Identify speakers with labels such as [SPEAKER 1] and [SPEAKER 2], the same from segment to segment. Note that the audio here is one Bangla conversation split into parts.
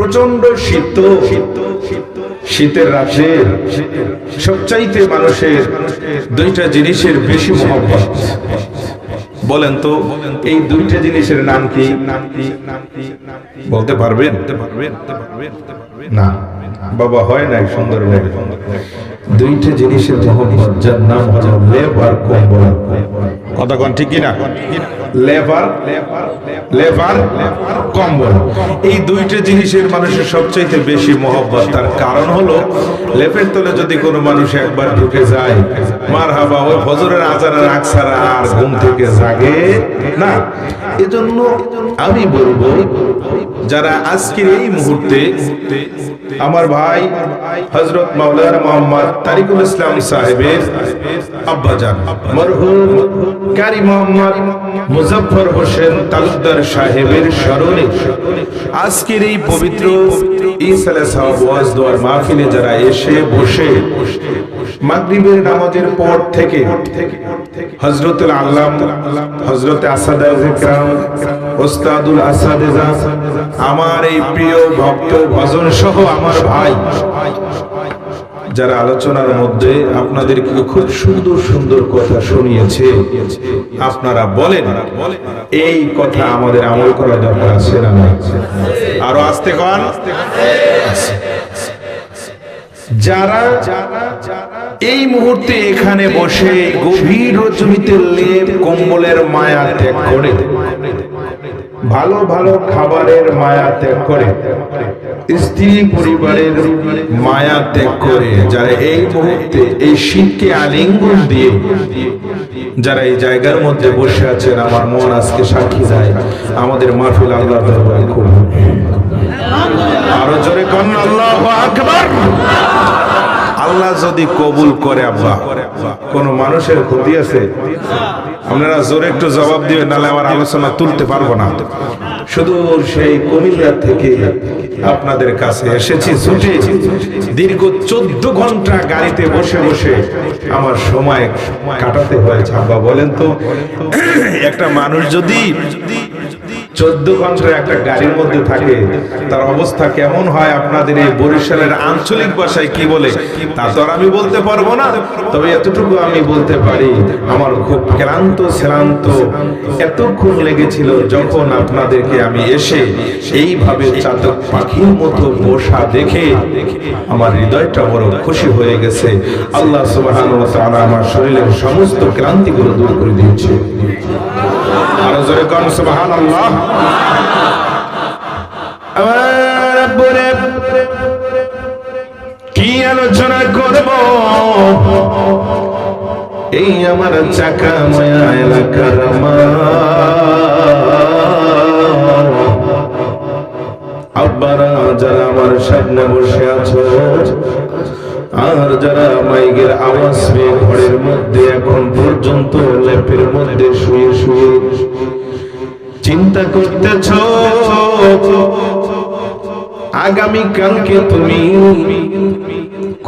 [SPEAKER 1] প্রচণ্ড শীত, শীতের রাতে সবচাইতে মানুষের দুইটা জিনিসের বেশি মহব্বত। বলেন তো, এই দুইটা জিনিসের নাম কি? বলতে পারবেন? না। বাবা হয় নাই সুন্দর দুইটা জিনিসের মহব্বত যার নাম হলো লেবার, কম্বল। কন ঠিক কিনা? লেবার লেবার, কম্বল। এই দুইটা জিনিসের মানুষের সবচাইতে বেশি মহব্বত। তার কারণ হলো, লেপের তলে যদি কোনো মানুষ একবার ঢুকে যায় মার হাবা ওই ফজরের আজানের আগ ছাড়া আর ঘুম থেকে জাগে না। এজন্য আমি বলব যারা আজকের এই মুহূর্তে আমার ভাই হজরত মাওলানা মোহাম্মদ তারিকুল ইসলাম সাহেবের আব্বাজান, মরহুম কারি মোহাম্মদ মুজফর হোসেন তালুকদার সাহেবের স্মরণে আজকের এই পবিত্র ইসালে মাহফিলে যারা এসে বসে, মাগরিবের নামাজের পর থেকে হজরতুল আল্লাম হজরত আসাদ ওস্তাদুল আসাদেজা আমার এই প্রিয় ভক্ত ভজন সহ আমার ভাই, যারা আলোচনার মধ্যে আপনাদেরকে খুব সুন্দর সুন্দর কথা শুনিয়েছে, আপনারা বলেন, এই কথা আমাদের আমল করা দরকার আছে না? আরও আসতে কন যারা এই মুহূর্তে এখানে বসে গভীর রজনীতে লেপ কম্বলের মায়া ত্যাগ করে ভালো ভালো খাবারের মায়া ত্যাগ করে। স্ত্রী পরিবারের মায়া ত্যাগ করে, যারা এই মুহূর্তে এই শীতকে আলিঙ্গন দিয়ে, যারা এই জায়গার মধ্যে বসে আছেন, আমার মন আজকে সাক্ষী দেয়, আমাদের মাহফিল আল্লাহ দরবারে খুব। আরও জোরে কন্যা আল্লাহ আকবার। আল্লাহ যদি কবুল করে, আব্বা। কোন মানুষের ক্ষতি আছে? আপনারা জোরে একটু জবাব দিবেন, নাহলে আমার আলোচনা তুলতে পারব না। শুধু সেই কুমিল্লা থেকে আপনাদের কাছে এসেছি, ছুটে। দীর্ঘ চোদ্দ ঘণ্টা গাড়িতে বসে বসে আমার সময় কাটাতে হয়েছে। আব্বা, বলেন তো। একটা মানুষ যদি চোদ্দ ঘণ্টা একটা গাড়ির মধ্যে থাকে, তার অবস্থা কেমন হয় আপনাদের এই বরিশালের আঞ্চলিক ভাষায় কি বলে? তা তো আমি বলতে পারব না। তবে এতটুকু আমি বলতে পারি, আমার খুব ক্লান্ত শ্রান্ত এতক্ষণ লেগেছিল যখন আপনাদেরকে আমি এসে এইভাবে চাতক পাখির মতো বসা দেখে আমার হৃদয়টা বড় খুশি হয়ে গেছে। আল্লাহ তাআলা আমার শরীরের সমস্ত ক্লান্তিগুলো দূর করে দিয়েছে। আরও জোরে কি আলোচনা করব? এই আমার চাকা মায়া এলাকার আব্বারা যারা আমার সামনে বসে আছো, আর যারা মাইকের আওয়াজ পেয়ে ঘরের মধ্যে এখন পর্যন্ত ল্যাপের মধ্যে শুয়ে শুয়ে চিন্তা করতেছ? আগামী কালকে তুমি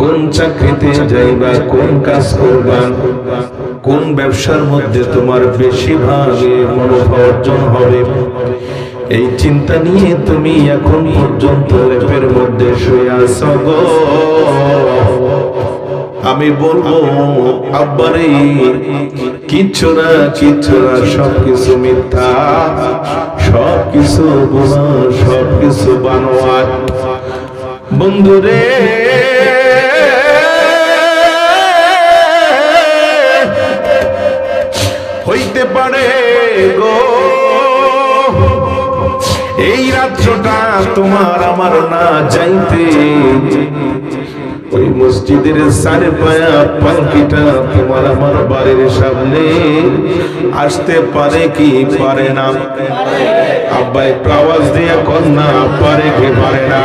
[SPEAKER 1] কোন চাকরিতে যাইবা, কোন কাজ করবা? কোন ব্যবসার মধ্যে তোমার বেশি ভাগে মুনাফা অর্জন হবে? এই চিন্তা নিয়ে তুমি এখন পর্যন্ত লেপের মধ্যে শুয়ে আছো গো। আমি বলব, আব্বারে কিচ্ছু না কিচ্ছু না, সবকিছু মিথ্যা, সবকিছু বোমা সবকিছু বানোয়ার বন্ধুরে, হইতে পারে গো, এই রাত্রটা তোমার, আমার না যাইতে। ওই মসজিদের সারে পায়া পালকিটা তোমার আমার বাড়ির সামনে আসতে পারে কি পারে না? আব্বা একটু আওয়াজ দিয়ে কন্যা পারে কি পারে না?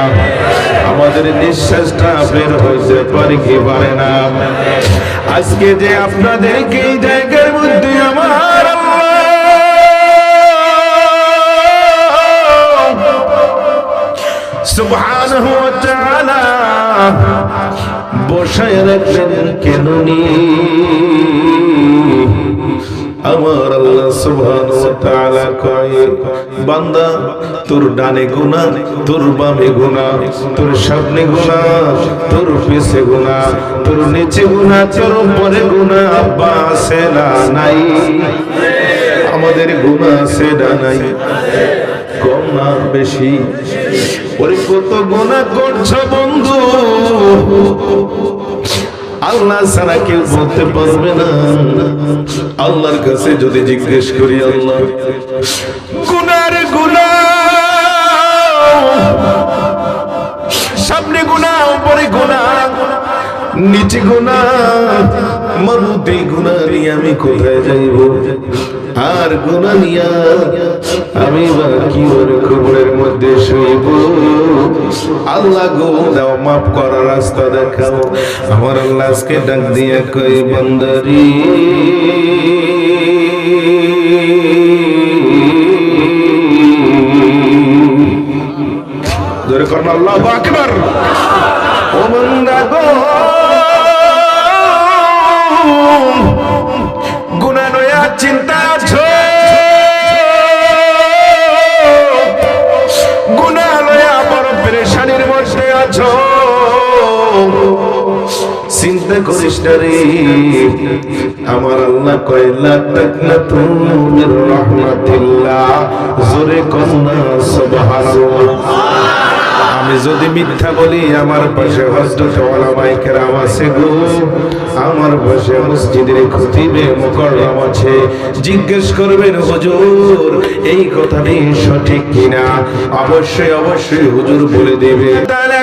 [SPEAKER 1] আমাদের নিঃশ্বাসটা বের হইতে পারে কি পারে না? আজকে যে আপনাদেরকে এই জায়গার মধ্যে আমার সুবহানাহু ওয়া তাআলা বসায় রাখলেন কেন আমার আল্লাহ সুবহানাহু ওয়া তাআলা কয়, বান্দা, তোর ডানে গুনাহ, তোর বামে গুনাহ, তোর সামনে গুনাহ, তোর পিছে গুনাহ, তোর নিচে গুনাহ, তোর উপরে গুনাহ, আব্বা, আছে না নাই? আমাদের গুনাহ আছে না নাই? কম না বেশি। ওরে কত গুনাহ করছ বন্ধু। আল্লাহ ছাড়া কেউ বলতে পারবে না। আল্লাহর কাছে যদি জিজ্ঞেস করি, আল্লাহ। গুনার গুনা সামনে গুনা উপরে গুনা নিচে গুনা মারুতি গুনা নিয়ে আমি কোথায় যাইব? আর গুনা নিয়া। আমি বাকি ওর খবরের মধ্যে শুইব। আল্লাহ গো দাও মাফ করার রাস্তা দেখাও। আমার আল্লাহ আজকে ডাক দিয়ে কই, বন্দরি। জোরে করুন আল্লাহ আকবার। ও বন্দা গো। নয়া চিন্তা আছো গুনা লয়া বড় পেরেশানির মধ্যে আছো। চিন্তা করিস না রে। আমার আল্লাহ কয়লা তাকনা তুমি রহমাতিল্লাহ। জোরে কন্যা, সুবহানাল্লাহ। আমি যদি মিথ্যা বলি, আমার পাশে হজরত ওলামায়ে কেরাম আছে গো। আমার পাশে মসজিদের খতিবে মোকরম আছে। জিজ্ঞেস করবেন, হুজুর, এই কথাটি সঠিক কিনা? অবশ্যই অবশ্যই হুজুর বলে দেবে। তাহলে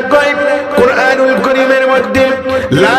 [SPEAKER 1] কোরআনুল করিমের মধ্যে লা